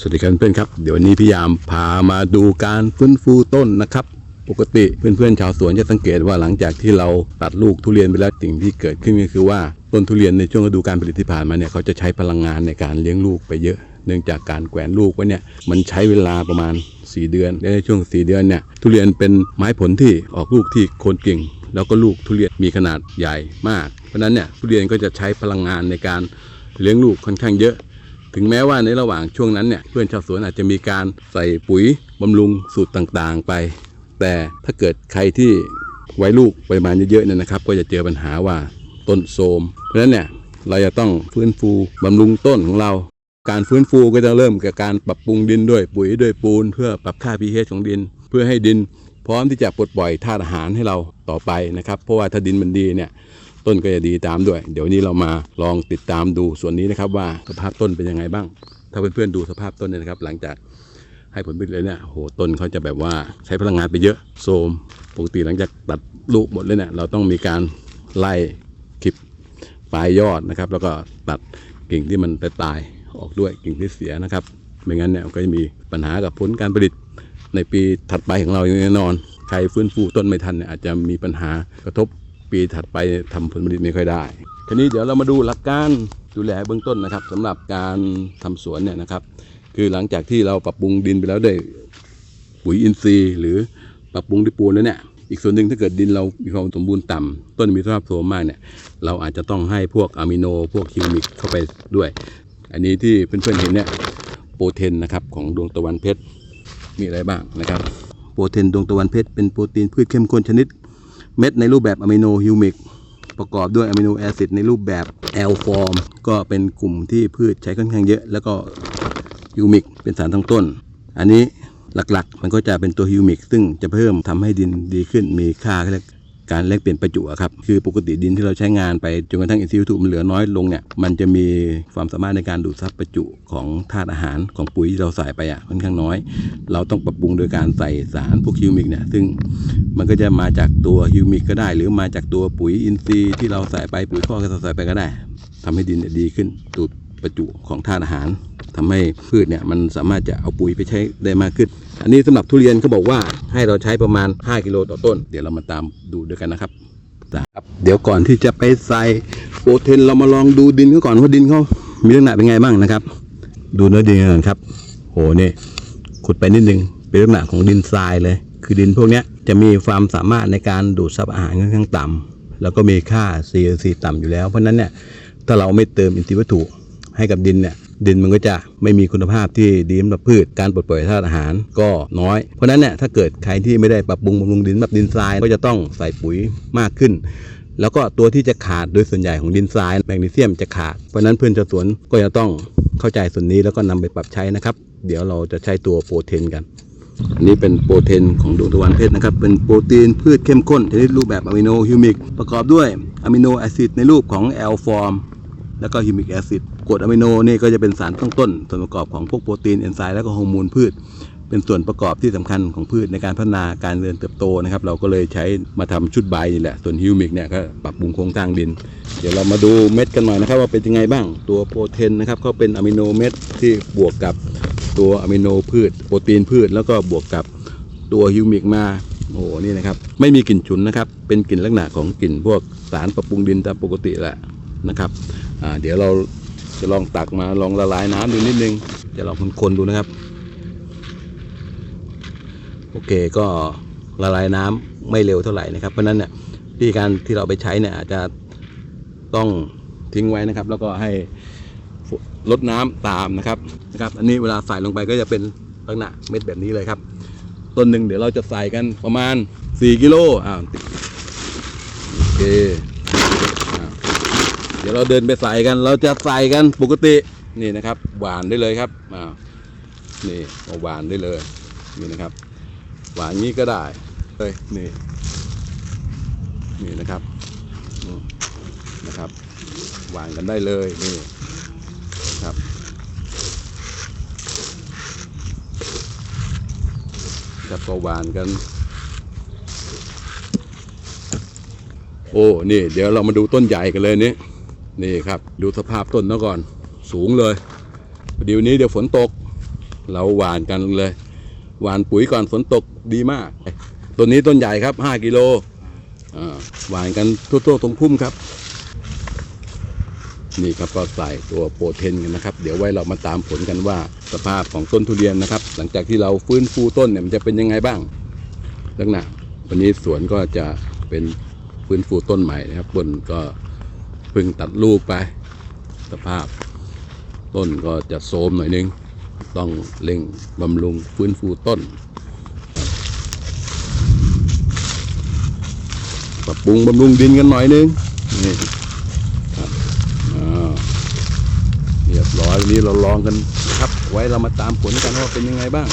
สวัสดีครับเพื่อนๆครับ เดี๋ยววันนี้พี่ยามพามาดูการฟื้นฟูต้นนะครับ ปกติเพื่อนๆชาวสวนจะสังเกตว่าหลังจากที่เราตัดลูกทุเรียนไปแล้วสิ่งที่เกิดขึ้นก็คือว่าต้นทุเรียนในช่วงฤดูการผลิตที่ผ่านมาเนี่ยเขาจะใช้พลังงานในการเลี้ยงลูกไปเยอะ เนื่องจากการแกว่นลูกไว้เนี่ยมันใช้เวลาประมาณ 4 เดือนและในช่วง 4 เดือนเนี่ยทุเรียนเป็นไม้ผลที่ออกลูกที่โคนกิ่ง แล้วก็ลูกทุเรียนมีขนาดใหญ่มาก เพราะนั้นเนี่ยทุเรียนก็จะใช้พลังงานในการเลี้ยงลูกค่อนข้างเยอะ ถึงแม้ว่าในระหว่างช่วงนั้นเนี่ยเพื่อนชาวสวนอาจจะมีการใส่ปุ๋ยบำรุงสูตรต่างๆไป แต่ถ้าเกิดใครที่ไว้ลูกปริมาณเยอะๆเนี่ยนะครับ ก็จะเจอปัญหาว่าต้นโทรมเพราะฉะนั้นเนี่ยเราจะต้องฟื้นฟูบำรุงต้นของเรา การฟื้นฟูก็จะเริ่มกับการปรับปรุงดินด้วยปุ๋ยด้วยปูน เพื่อปรับค่า pH ของดิน เพื่อให้ดิน พร้อมที่จะปลดปล่อยธาตุอาหารให้เราต่อไปนะครับ เพราะว่าถ้าดินมันดีเนี่ย ต้นก็จะดีตามด้วย เดี๋ยวนี้เรามาลองติดตามดูส่วนนี้นะครับว่าสภาพต้นเป็นยังไงบ้าง ถ้าเพื่อนๆดูสภาพต้นเนี่ยนะครับ หลังจากให้ผลผลิตเลยเนี่ยโอ้โหต้นเขาจะแบบว่าใช้พลังงานไปเยอะโทมปกติหลังจากตัดลูกหมดเลยเนี่ยเราต้องมีการไล่คลิปปลายยอดนะครับ แล้วก็ตัดกิ่งที่มันตายออกด้วยกิ่งที่เสียนะครับไม่งั้นเนี่ยก็จะมีปัญหากับผลการผลิตในปีถัดไปของเราอย่างแน่นอน ใครฟื้นฟูต้นไม่ทันเนี่ยอาจจะมีปัญหากระทบ ปีถัดไปทำผลผลิตไม่ค่อยได้ ทีนี้เดี๋ยวเรามาดูหลักการดูแลเบื้องต้นนะครับสำหรับการทำสวนเนี่ยนะครับ คือหลังจากที่เราปรับปรุงดินไปแล้วด้วยปุ๋ยอินทรีย์ หรือปรับปรุงด้วยปูนแล้วเนี่ยอีกส่วนหนึ่งถ้าเกิดดินเรามีความสมบูรณ์ต่ำต้นมีสภาพโทรมมากเนี่ยเราอาจจะต้องให้พวกอะมิโนพวกฮิวมิกเข้าไปด้วย อันนี้ที่เพื่อนๆเห็นเนี่ยโปรเทนนะครับของดวงตะวันเพชรมีอะไรบ้างนะครับ โปรตีนดวงตะวันเพชรเป็นโปรตีนพืชเข้มข้นชนิด เม็ดในรูปแบบอะมิโนฮิวมิกประกอบด้วยอะมิโนแอซิดในรูปแบบแอลฟอร์มก็เป็นกลุ่มที่พืชใช้ค่อนข้างเยอะ แล้วก็ฮิวมิกเป็นสารตั้งต้น อันนี้หลักๆ มันก็จะเป็นตัวฮิวมิกซึ่งจะเพิ่มทำให้ดินดีขึ้นมีค่าเรียก การแลกเปลี่ยนประจุอะครับคือปกติดินที่เราใช้งานไปจนกระทั่งอินทรีย์วัตถุมันเหลือน้อยลงเนี่ยมันจะมีความสามารถในการดูดซับประจุของธาตุอาหารของปุ๋ยที่เราใส่ไปอะค่อนข้างน้อย เราต้องปรับปรุงโดยการใส่สารพวกฮิวมิกเนี่ยซึ่งมันก็จะมาจากตัวฮิวมิกก็ได้ หรือมาจากตัวปุ๋ยอินทรีย์ที่เราใส่ไปปุ๋ยคอกที่เราใส่ไปก็ได้ทำให้ดินดีขึ้นดูดประจุของธาตุอาหารทำให้พืชเนี่ยมันสามารถจะเอาปุ๋ยไปใช้ได้มากขึ้น อันนี้สำหรับทุเรียนเขาบอกว่าให้เราใช้ประมาณ 5 กิโลต่อต้น เดี๋ยวเรามาตามดูด้วยกันนะครับครับเดี๋ยวก่อนที่จะไปใส่โปรเทนเรามาลองดูดินเขาก่อนว่าดินเขามีลักษณะเป็นไงบ้างนะครับ ดูเนื้อดินกันครับโหนี่ขุดไปนิดนึงเป็นลักษณะของดินทรายเลย คือดินพวกนี้จะมีความสามารถในการดูดซับอาหารค่อนข้างต่ำแล้วก็มีค่า CLC ต่ำอยู่แล้ว เพราะฉะนั้นเนี่ยถ้าเราไม่เติมอินทรีย์วัตถุให้กับดินเนี่ย ดินมันก็จะไม่มีคุณภาพที่ดีสำหรับพืชการปลดปล่อยธาตุอาหารก็น้อย เพราะนั้นเนี่ยถ้าเกิดใครที่ไม่ได้ปรับปรุงบำรุงดินแบบดินทรายก็จะต้องใส่ปุ๋ยมากขึ้นแล้วก็ตัวที่จะขาดโดยส่วนใหญ่ของดินทรายแมกนีเซียมจะขาด เพราะนั้นเพื่อนชาวสวนก็จะต้องเข้าใจส่วนนี้แล้วก็นำไปปรับใช้นะครับ เดี๋ยวเราจะใช้ตัวโปรเทนกัน อันนี้เป็นโปรเทนของดวงตะวันเพชรนะครับ เป็นโปรตีนพืชเข้มข้นชนิดรูปแบบอะมิโนฮิวมิก ประกอบด้วยอะมิโนแอซิดในรูปของแอลฟอร์ม แล้วก็ฮิวมิกแอซิด กรดอะมิโนนี่ก็จะเป็นสารตั้งต้นส่วนประกอบของพวกโปรตีนเอนไซม์แล้วก็ฮอร์โมนพืช เป็นส่วนประกอบที่สำคัญของพืชในการพัฒนาการเจริญเติบโตนะครับ เราก็เลยใช้มาทำชุดใบนี่แหละ ส่วนฮิวมิกเนี่ยก็ปรับปรุงโครงสร้างดิน เดี๋ยวเรามาดูเม็ดกันหน่อยนะครับว่าเป็นยังไงบ้างตัวโปรเทนนะครับเขาเป็นอะมิโนเม็ดที่บวกกับตัวอะมิโนพืช โปรตีนพืช แล้วก็บวกกับตัวฮิวมิกมาโอ้โหนี่นะครับ ไม่มีกลิ่นฉุนนะครับ เป็นกลิ่นลักษณะของกลิ่นพวกสารปรับปรุงดินตามปกติแหละนะครับเดี๋ยวเรา จะลองตักมาลองละลายน้ำดูนิดนึง จะลองคนๆดูนะครับ โอเคก็ละลายน้ำไม่เร็วเท่าไหร่นะครับ เพราะนั้นเนี่ยวิธีการที่เราไปใช้เนี่ยอาจจะต้องทิ้งไว้นะครับ แล้วก็ให้ลดน้ำตามนะครับนะครับ อันนี้เวลาใส่ลงไปก็จะเป็นลักษณะเม็ดแบบนี้เลยครับ ต้นหนึ่งเดี๋ยวเราจะใส่กันประมาณ 4 กิโลอ่าโอเค เราเดินไปใส่กัน เราจะใส่กันปกตินี่นะครับหวานได้เลยครับอ่านี่เอาหวานได้เลยนี่นะครับ หวานงี้ก็ได้เลยนี่นี่นะครับนะครับหวานกันได้เลยนี่นะครับครับก็หวานกัน โอ้ นี่ เดี๋ยวเรามาดูต้นใหญ่กันเลยนี่ นี่ครับ ดูสภาพต้นแล้วก่อน สูงเลยเดี๋ยวนี้เดี๋ยวฝนตก เราหวานกันเลย หวานปุ๋ยก่อนฝนตกดีมากต้นนี้ต้นใหญ่ครับ5กิโลหวานกันทั่วๆตรงพุ่มครับ นี่ครับก็ใส่ตัวโปรเทนกันนะครับ เดี๋ยวไว้เรามาตามผลกันว่าสภาพของต้นทุเรียนนะครับ หลังจากที่เราฟื้นฟูต้นเนี่ยมันจะเป็นยังไงบ้างลักษณะวันนี้สวนก็จะเป็นฟื้นฟูต้นใหม่นะครับต้นก็ พิ่งตัดลูกไป สภาพ ต้นก็จะโทรมหน่อยนึง ต้องเร่งบำรุงฟื้นฟูต้น ปรับปรุงบำรุงดินกันหน่อยนึง นี่ครับอ่าเรียบร้อยวันนี้เราลองกันครับ ไว้เรามาตามผลกันว่าเป็นยังไงบ้าง